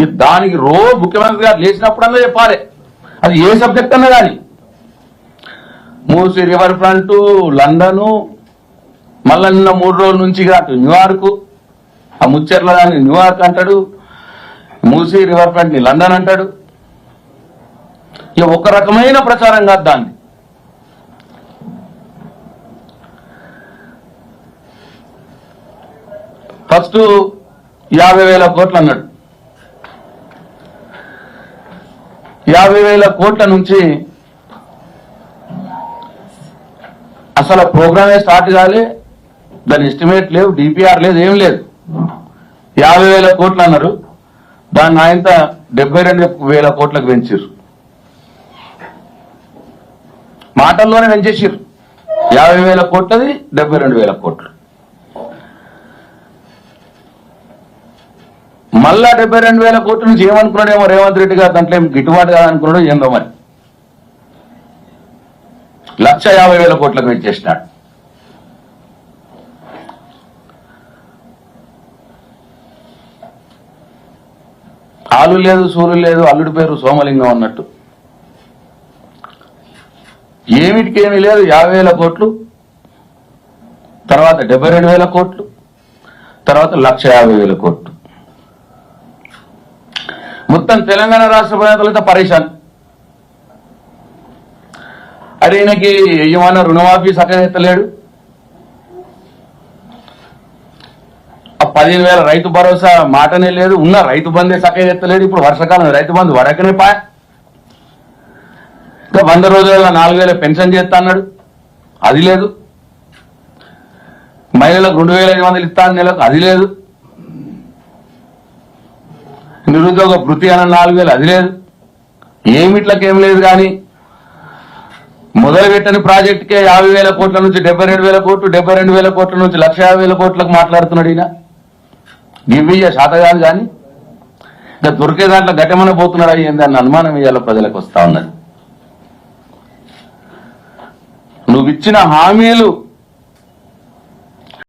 ఈ దానికి రోజు ముఖ్యమంత్రి గారు లేచినప్పుడన్నా చెప్పాలి. అది ఏ సబ్జెక్ట్ అన్నా కానీ. మూసి రివర్ ఫ్రంట్ లండను మళ్ళా నిన్న మూడు రోజుల నుంచి అటు న్యూయార్క్ ఆ ముచ్చర్ల దాన్ని న్యూయార్క్ అంటాడు మూసి రివర్ ఫ్రంట్ని లండన్ అంటాడు. ఇక ఒక రకమైన ప్రచారం కాదు దాన్ని. ఫస్ట్ యాభై వేల కోట్లు అన్నాడు. యాభై వేల కోట్ల నుంచి అసలు ప్రోగ్రామే స్టార్ట్ కాలే. దాని ఎస్టిమేట్ లేవు డిపిఆర్ లేదు ఏం లేదు. యాభై వేల కోట్లు అన్నారు. దాన్ని ఆయంత డెబ్బై రెండు వేల కోట్లకు పెంచారు మాటల్లోనే పెంచేసారు యాభై వేల కోట్లది డెబ్బై రెండు వేల కోట్లు. మళ్ళా డెబ్బై రెండు వేల కోట్ల నుంచి ఏమనుకున్నాడేమో రేవంత్ రెడ్డి గారు దాంట్లో ఏం గిట్టుబాటు కాదనుకున్నాడు ఏందో మరి. లక్ష యాభై వేల కోట్లకు పెంచేసినాడు ఆలు లేదు సూరు లేదు అల్లుడి పేరు సోమలింగం అన్నట్టు. ఏమిటికేమీ లేదు యాభై వేల కోట్లు తర్వాత డెబ్బై రెండు వేల కోట్లు తర్వాత లక్ష యాభై వేల కోట్లు. మొత్తం తెలంగాణ రాష్ట్ర ప్రజలతో పరేషాన్. అరే ఈయనకి యజమాన రుణమాఫీ సక్కగా ఆ పదిహేను వేల రైతు భరోసా మాటనే లేదు ఉన్న రైతు బందే సక్కగా ఎత్తలేదు ఇప్పుడు వర్షాకాలం రైతు బంధు వడకనే పా. ఇంకా వంద రోజుల నాలుగు వేల పెన్షన్ చేస్తా అన్నాడు. అది లేదు. మహిళలకు రెండు వేల ఐదు వందలు ఇస్తా నెలకు అది లేదు. నిరుద్యోగ భృతి అన్న నాలుగు వేలు అది లేదు. ఏమిట్లకేం లేదు కానీ మొదలుపెట్టని ప్రాజెక్టుకే యాభై వేల కోట్ల నుంచి డెబ్బై రెండు వేల కోట్లు డెబ్బై రెండు వేల కోట్ల నుంచి లక్ష యాభై వేల కోట్లకు మాట్లాడుతున్నాడు ఈయన. దివ్య శాత కానీ ఇంకా దొరికే దాంట్లో గట్టమన పోతున్నాడు అయ్యింది అన్న అనుమానం ఇవాళ ప్రజలకు వస్తా ఉన్నది. నువ్వు ఇచ్చిన హామీలు